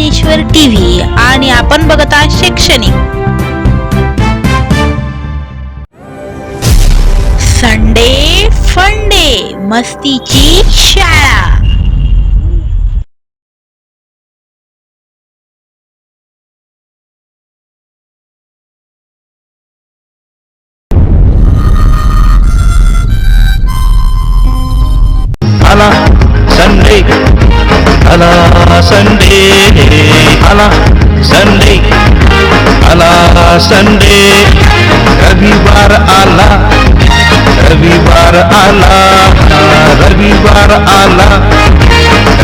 Dnyaneshwar TV आणि आपण बघत आहात शैक्षणिक. संडे फंडे मस्तीची शाळा. आला संडे आला संडे आला संडे रविवार आला रविवार आला रविवार आला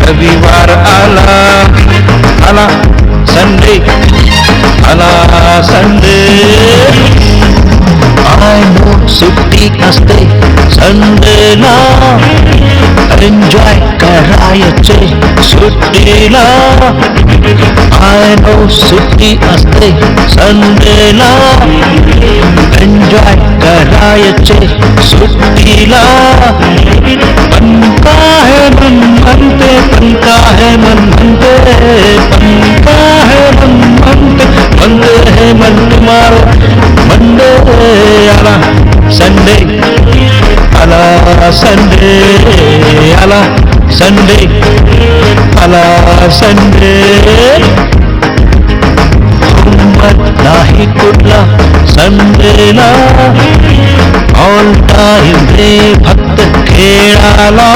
रविवार आला आला संडे आला संडे आय नो सुट्टी असते संडेला. एन्जॉय करायचे सुट्टीला. आय नो सुट्टी असते संडेला. एन्जॉय करायचे सुट्टीला. पंका है मन म्हणते पंका है मन म्हणते पंका है मन म्हणते म्हणते है मन तुम्हाला मंडे आला संडे आला संडे आला संडे आला संडे होमवर्क नाही कुठला संडेला ऑल टाइम रे फक्त खेळाला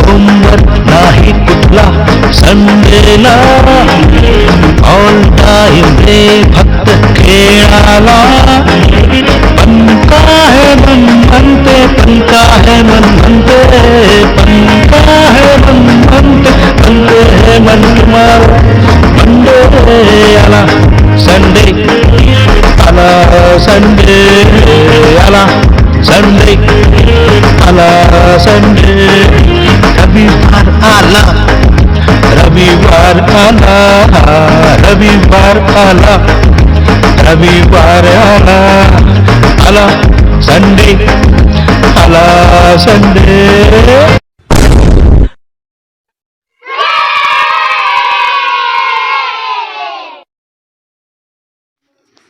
होमवर्क नाही कुठला संडेला ऑल टाइम रे फक्त खेळाला. पंका है मन म्हणते पंका है मन म्हणते पंका है मन म्हणते म्हणते है मन कुमार मंडे आला. संडे आला संडे आला. संडे आला संडे रविवार आला. रविवार आला रविवार आला. रविवार आला అలా సండే అలా సండే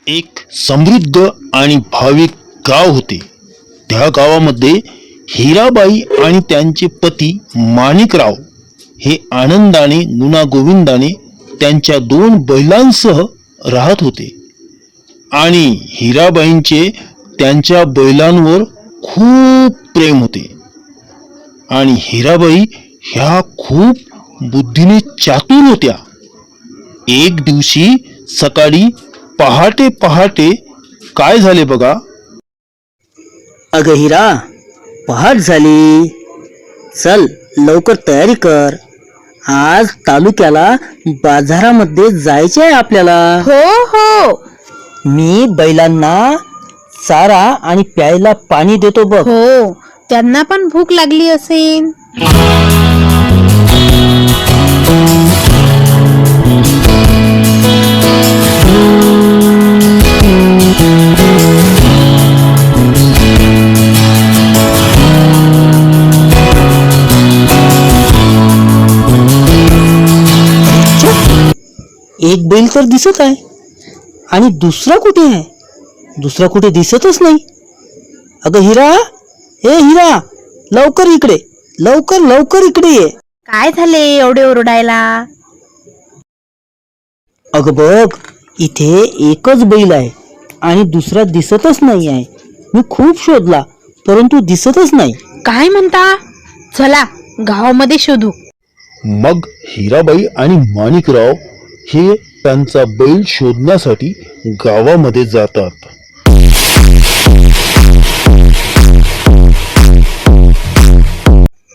एक समृद्ध आणि भाविक गाव होते. त्या गावामध्ये हिराबाई आणि त्यांचे पती माणिकराव हे आनंदाने नुना गोविंदाने त्यांच्या दोन बैलांसह राहत होते. आणि हिराबाईंचे त्यांच्या बैलांवर खूप प्रेम होते. आणि हिराबाई ह्या खूप बुद्धीने चातुर होत्या. एक दिवशी सकाळी पहाटे पहाटे काय झाले बघा? अगं हिरा पहाट झाली. चल लवकर तयारी कर. आज तालुक्याला बाजारामध्ये जायचे आहे आपल्याला. हो हो. मी बैलांना चारा आणि प्यायला पाणी देतो बघ. हो त्यांना पण भूक लागली असेल. एक बैल तर दिसत आहे. आणि दुसरा कुठे आहे? दुसरा कुठे दिसतच नाही. अगं हिरा हे हिरा लवकर इकडे लवकर लवकर इकडे ये. काय झाले एवढे ओरडायला? अगं बघ इथे एकच बैल आहे आणि दुसरा दिसतच नाही आहे. मी खूप शोधला परंतु दिसतच नाही. काय म्हणता? चला गावामध्ये शोधू. मग हिराबाई आणि माणिकराव हे त्यांचा बैल शोधण्यासाठी गावामध्ये जातात.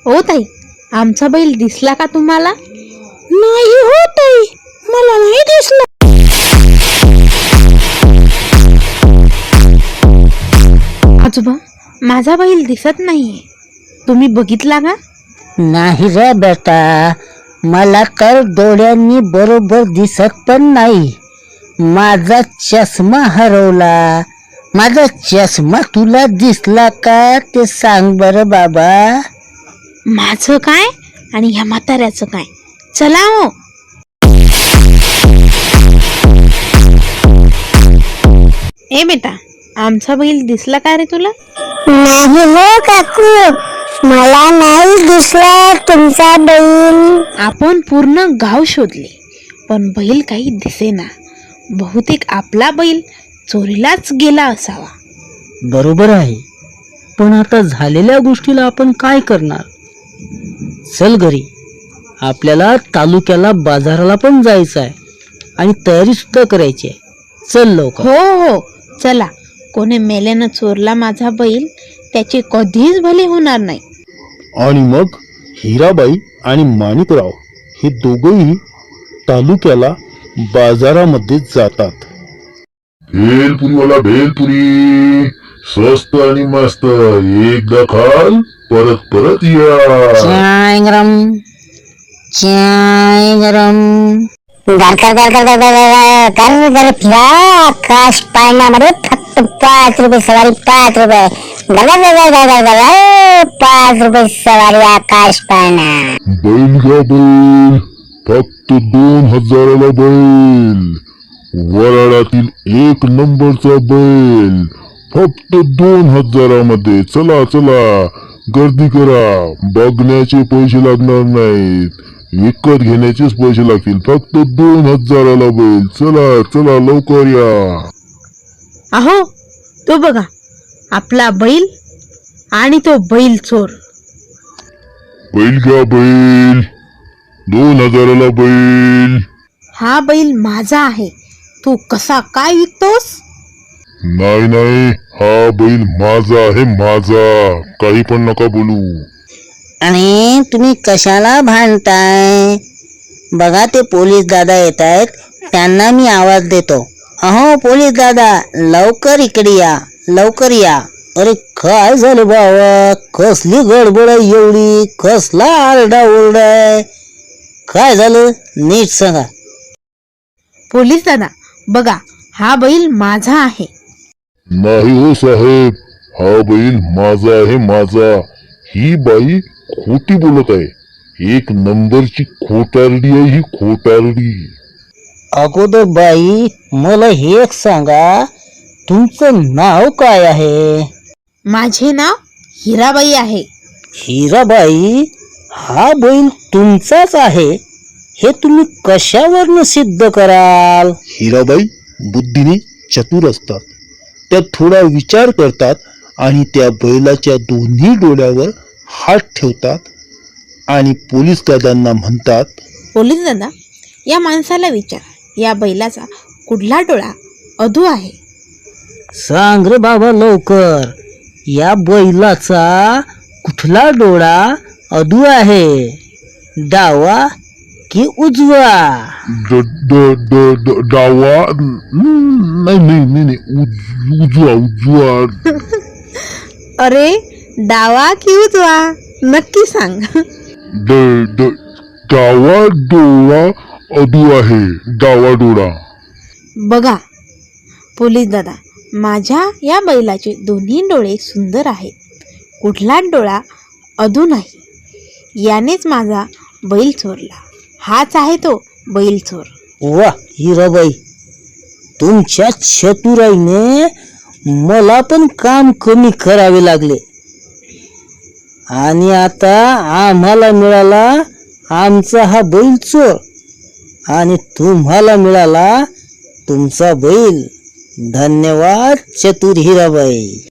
हो ताई आमचा बैल दिसला का तुम्हाला? नाही हो ताई मला नाही दिसला. आजोबा माझा बैल दिसत नाहीये. तुम्ही बघितला का? नाही रे बेटा मला तर डोळ्यांनी बरोबर दिसत पण नाही. माझा चष्मा हरवला. माझा चष्मा तुला दिसला का ते सांग बर बाबा. माझं काय आणि ह्या म्हाताऱ्याचं काय? चला हो. ए बेटा आमचा बैल दिसला का रे तुला? नाही हो काकू. मला नाही दिसला तुमचा बैल. आपण पूर्ण गाव शोधले पण बैल काही दिसेना. बहुतेक आपला बैल चोरीलाच गेला असावा. बरोबर आहे. पण आता झालेल्या गोष्टीला आपण काय करणार? चल घरी. आपल्याला तालुक्याला बाजाराला पण जायचं आहे. आणि तयारी सुद्धा करायची आहे. चल लवकर. हो हो. चला. कोणी मेल्यानं चोरला माझा बैल त्याचे कधीच भले होणार नाही. आणि मग हिराबाई आणि माणिकराव हे दोघंही तालुक्याला बाजारामध्ये जातात. भेलपुरीवाला भेलपुरी स्वस्त आणि मस्त. एकदा खाल परत परत या. चाय गरम चाय गरम. घर कर कर कर फिरा आकाश पाळण्यामध्ये फक्त पाच रुपये सवारी पाच रुपये पाच रुपये सवारी आकाश पाळणा बैल घ्या बैल फक्त दोन हजाराला बैल वराडातील एक नंबरचा बैल फक्त दोन हजारामध्ये चला चला गर्दी करा बघण्याचे पैसे लागणार नाहीत विकत घेण्याचेच पैसे लागतील. फक्त दोन हजाराला बैल. चला चला लवकर या. अहो तो बघा आपला बैल आणि तो बैल चोर. बैल घ्या बैल. दोन हजाराला बैल. हा बैल माझा आहे. तू कसा काय विकतोस? नाही नाही हा बैल माझा आहे माझा. काही पण नका बोलू. आणि तुम्ही कशाला भांडताय? बघा ते पोलीस दादा येत आहेत त्यांना मी आवाज देतो. अहो पोलीस दादा लवकर इकडे या. लवकर या. अरे काय झालं बाबा? कसली गडबड आहे एवढी? कसला आरडा ओरडा आहे? काय झालं? नीट सांगा. पोलीस दादा बघा हा बैल माझा आहे. नाही हो साहेब हा बैल माझा आहे माझा. ही बाई खोटी बोलत आहे. एक नंबरची खोटारडी आहे ही खोटारडी. अगोदर बाई मला हे एक सांगा तुमचं नाव काय आहे? माझे नाव हिराबाई आहे. हिराबाई हा बैल तुमचाच आहे? हे तुम्ही कशावरनं सिद्ध कराल? हिराबाई बुद्धीने चतुर असतात. त्या थोडा विचार करतात आणि त्या बैलाच्या दोन्ही डोळ्यावर हात ठेवतात आणि पोलीस दादांना म्हणतात पोलीस दादा या माणसाला विचार. या बैलाचा कुठला डोळा अधू आहे? सांग रे बाबा लवकर या बैलाचा कुठला डोळा अधू आहे? डावा की उजवा? ड- ड- ड- ड- डावा? हम्म, नाही नाही नाही नाही उज- उजवा उजवा. अरे डावा की उजवा? नक्की सांग. ड- ड- डावा डोळा अधू आहे. डावा डोळा. बघा पोलीस दादा माझ्या या बैलाचे दोन्ही डोळे सुंदर आहेत. कुठलाच डोळा अधू नाही. यानेच माझा बैल चोरला. हाच आहे तो बैल चोर. वा हिराबाई तुमच्या चतुराईने मला पण काम कमी करावे लागले. आणि आता आम्हाला मिळाला आमचा हा बैल चोर. आणि तुम्हाला मिळाला तुमचा बैल. धन्यवाद चतुर हिराबाई.